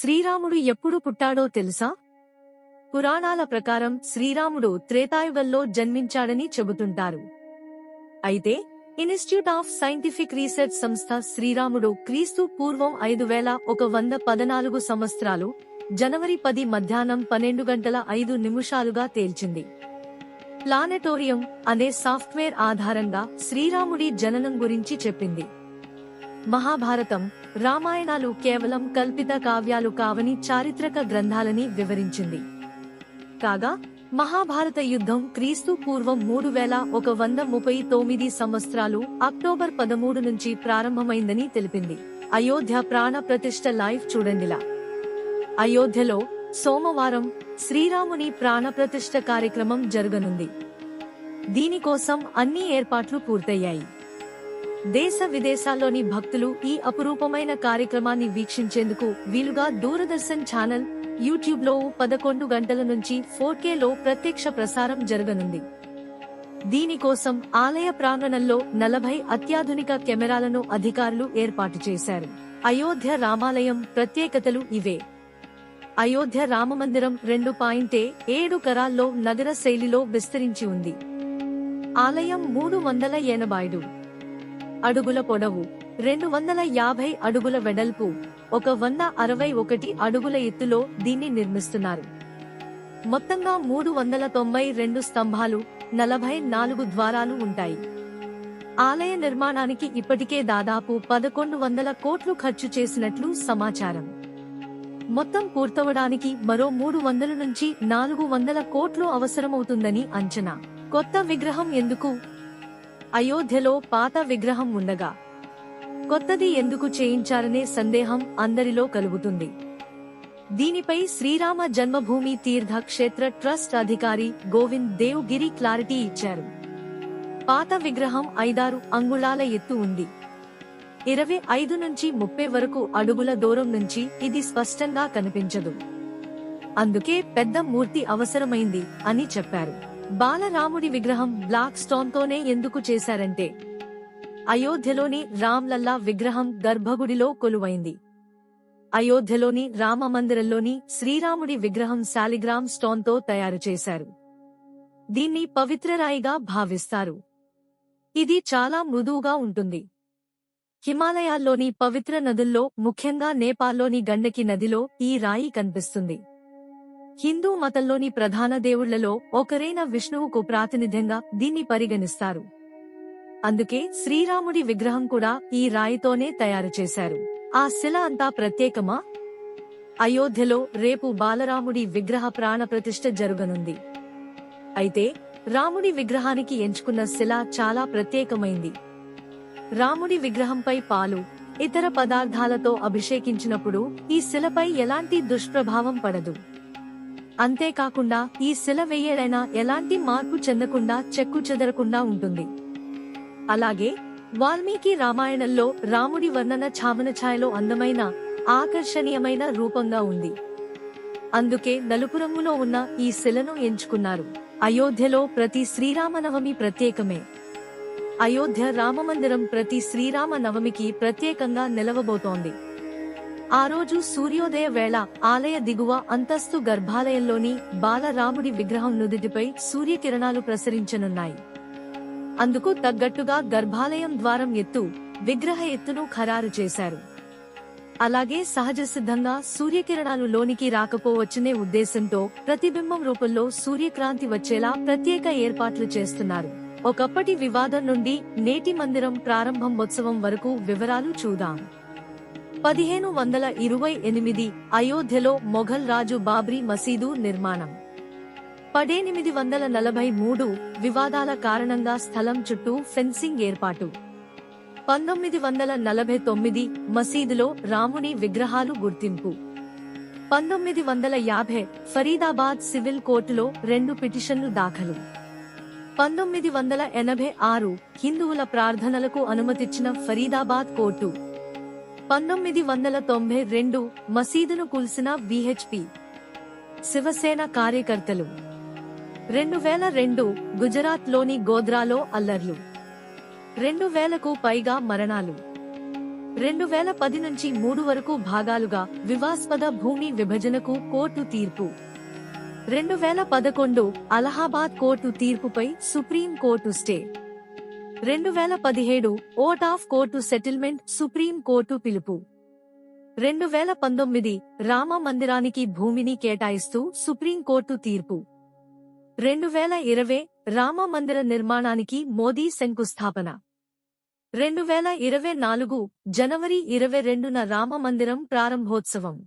శ్రీరాముడు ఎప్పుడు పుట్టాడో తెలుసా? పురాణాల ప్రకారం శ్రీరాముడు త్రేతాయుగంలో జన్మించాడని చెబుతుంటారు. అయితే ఇన్స్టిట్యూట్ ఆఫ్ సైంటిఫిక్ రీసెర్చ్ సంస్థ శ్రీరాముడు క్రీస్తు పూర్వం ఐదు వేల ఒక వంద పదనాలుగు సంవత్సరాలు జనవరి పది మధ్యాహ్నం పన్నెండు గంటల ఐదు నిమిషాలుగా తేల్చింది. ప్లానెటోరియం అనే సాఫ్ట్వేర్ ఆధారంగా శ్రీరాముడి జననం గురించి చెప్పింది. మహాభారతం రామాయణాలు కేవలం కల్పిత కావ్యాలు కావని చారిత్రక గ్రంథాలని వివరించింది. కాగా మహాభారత యుద్ధం క్రీస్తు పూర్వం మూడు వేల ఒక వంద ముప్పై తొమ్మిది సంవత్సరాలు అక్టోబర్ పదమూడు నుంచి ప్రారంభమైందని తెలిపింది. అయోధ్య ప్రాణ ప్రతిష్ట లైవ్ చూడండిలా. అయోధ్యలో సోమవారం శ్రీరాముని ప్రాణప్రతిష్ఠ కార్యక్రమం జరగనుంది. దీనికోసం అన్ని ఏర్పాట్లు పూర్తయ్యాయి. దేశ విదేశాల్లోని భక్తులు ఈ అపురూపమైన కార్యక్రమాన్ని వీక్షించేందుకు వీలుగా దూరదర్శన్ ఛానల్ యూట్యూబ్లో పదకొండు గంటల నుంచి ఫోర్లో ప్రత్యక్ష ప్రసారం జరగనుంది. దీనికోసం ఆలయ ప్రాంగణంలో నలభై అత్యాధునిక కెమెరాలను అధికారులు ఏర్పాటు చేశారు. అయోధ్య రామాలయం ప్రత్యేకతలు ఇవే. అయోధ్య రామమందిరం రెండు పాయింటే ఏడు కరాల్లో నగర శైలిలో విస్తరించి ఉంది. ఆలయం మూడు వందల ఎనభైడు అడుగుల పొడవు. రెండు వందల యాభై అడుగుల వెడల్పు. ఒక వంద అరవై ఒకటి అడుగుల ఎత్తులో దీన్ని నిర్మిస్తున్నారు. మొత్తంగా మూడు వందల తొంభై రెండు స్తంభాలు నలభై నాలుగు ద్వారాలు ఉంటాయి. ఆలయ నిర్మాణానికి ఇప్పటికే దాదాపు పదకొండు వందల కోట్లు ఖర్చు చేసినట్లు సమాచారం. మొత్తం పూర్తవడానికి మరో మూడు వందల నుంచి నాలుగు వందల కోట్లు అవసరమవుతుందని అంచనా. కొత్త విగ్రహం ఎందుకు? అయోధ్యలో పాత విగ్రహం ఉండగా. కొత్తది ఎందుకు చేయించారనే సందేహం అందరిలో కలుగుతుంది. దీనిపై శ్రీరామ జన్మభూమి తీర్థ క్షేత్ర ట్రస్ట్ అధికారి గోవింద్ దేవ్ గిరి క్లారిటీ ఇచ్చారు. పాత విగ్రహం ఐదారు అంగుళాల ఎత్తు ఉంది. ఇరవై ఐదు నుంచి ముప్పై వరకు అడుగుల దూరం నుంచి ఇది స్పష్టంగా కనిపించదు. అందుకే పెద్ద మూర్తి అవసరమైంది అని చెప్పారు. బాలరాముడి విగ్రహం బ్లాక్ స్టోన్ తోనే ఎందుకు చేశారంటే అయోధ్యలోని రామ్లల్లా విగ్రహం గర్భగుడిలో కొలువైంది. అయోధ్యలోని రామ మందిరంలోని శ్రీరాముడి విగ్రహం శాలిగ్రామ్ స్టోన్తో తయారు చేశారు. దీన్ని పవిత్రరాయిగా భావిస్తారు. ఇది చాలా మృదువుగా ఉంటుంది. హిమాలయాల్లోని పవిత్ర నదుల్లో ముఖ్యంగా నేపాల్లోని గండకి నదిలో ఈ రాయి కనిపిస్తుంది. హిందూ మతంలోని ప్రధాన దేవుళ్ళలో ఒకరైన విష్ణువుకు ప్రాతినిధ్యంగా దీన్ని పరిగణిస్తారు. అందుకే శ్రీరాముడి విగ్రహం కూడా ఈ రాయితోనే తయారు చేశారు. ఆ శిల అంతా ప్రత్యేకమా? అయోధ్యలో రేపు బాలరాముడి విగ్రహ ప్రాణ ప్రతిష్ఠ జరగనుంది. అయితే రాముడి విగ్రహానికి ఎంచుకున్న శిల చాలా ప్రత్యేకమైంది. రాముడి విగ్రహంపై పాలు ఇతర పదార్థాలతో అభిషేకించినప్పుడు ఈ శిలపై ఎలాంటి దుష్ప్రభావం పడదు. అంతేకాకుండా ఈ శిల వేయడైనా ఎలాంటి మార్పు చెందకుండా చెక్కు చెదరకుండా ఉంటుంది. అలాగే వాల్మీకి రామాయణంలో రాముడి వర్ణన చామన ఛాయలో అందమైన ఆకర్షణీయమైన రూపంగా ఉంది. అందుకే నలుపు రంగులో ఉన్న ఈ శిలను ఎంచుకున్నారు. అయోధ్యలో ప్రతి శ్రీరామనవమి ప్రత్యేకమే. అయోధ్య రామమందిరం ప్రతి శ్రీరామ నవమికి ప్రత్యేకంగా నిలవబోతోంది. ఆ రోజు సూర్యోదయ వేళ ఆలయ దిగువ అంతస్తు గర్భాలయంలోని బాలరాముడి విగ్రహం నుదిటిపై సూర్యకిరణాలు ప్రసరించనున్నాయి. అందుకు తగ్గట్టుగా గర్భాలయం ద్వారం ఎత్తు విగ్రహ ఎత్తును ఖరారు చేశారు. అలాగే సహజ సిద్ధంగా సూర్యకిరణాలు లోనికి రాకపోవచ్చనే ఉద్దేశంతో ప్రతిబింబం రూపంలో సూర్యక్రాంతి వచ్చేలా ప్రత్యేక ఏర్పాట్లు చేస్తున్నారు. ఒకప్పటి వివాదం నుండి నేటి మందిరం ప్రారంభం ఉత్సవం వరకు వివరాలు చూద్దాం. పదిహేను వందల ఇరవై ఎనిమిది అయోధ్యలో మొఘల్ రాజు బాబ్రీ మసీదు నిర్మాణం. పడెనిమిది వందల నలభై మూడు వివాదాల కారణంగా స్థలం చుట్టూ ఫెన్సింగ్ ఏర్పాటు. పంతొమ్మిది వందల నలభై తొమ్మిది మసీదులో రాముని విగ్రహాలు గుర్తింపు. పంతొమ్మిది వందల యాభై ఫరీదాబాద్ సివిల్ కోర్టులో రెండు పిటిషన్లు దాఖలు. పంతొమ్మిది వందల ఎనభై ఆరు హిందువుల ప్రార్థనలకు అనుమతిచ్చిన ఫరీదాబాద్ కోర్టు. పంతొమ్మిది వందల తొంభై రెండు మసీదును కూల్సిన విహెచ్పి శివసేన కార్యకర్తలు. రెండు వేల రెండు గుజరాత్లోని గోద్రాలో అల్లర్లు. రెండు వేలకు పైగా మరణాలు. రెండు వేల పది నుంచి మూడు వరకు భాగాలుగా వివాస్పద భూమి విభజనకు కోర్టు తీర్పు. రెండు వేల పదకొండు అలహాబాద్ కోర్టు తీర్పుపై సుప్రీం కోర్టు స్టే. రెండు వేల పదిహేడు out of court settlement supreme court పిలుపు. రెండు వేల పంతొమ్మిది రామ మందిరానికి భూమిని కేటాయిస్తూ సుప్రీం కోర్టు తీర్పు. రెండు వేల ఇరవై రామ మందిర నిర్మాణానికి మోదీ శంకుస్థాపన. రెండు వేల ఇరవై నాలుగు జనవరి ఇరవై రెండున రామ మందిరం ప్రారంభోత్సవం.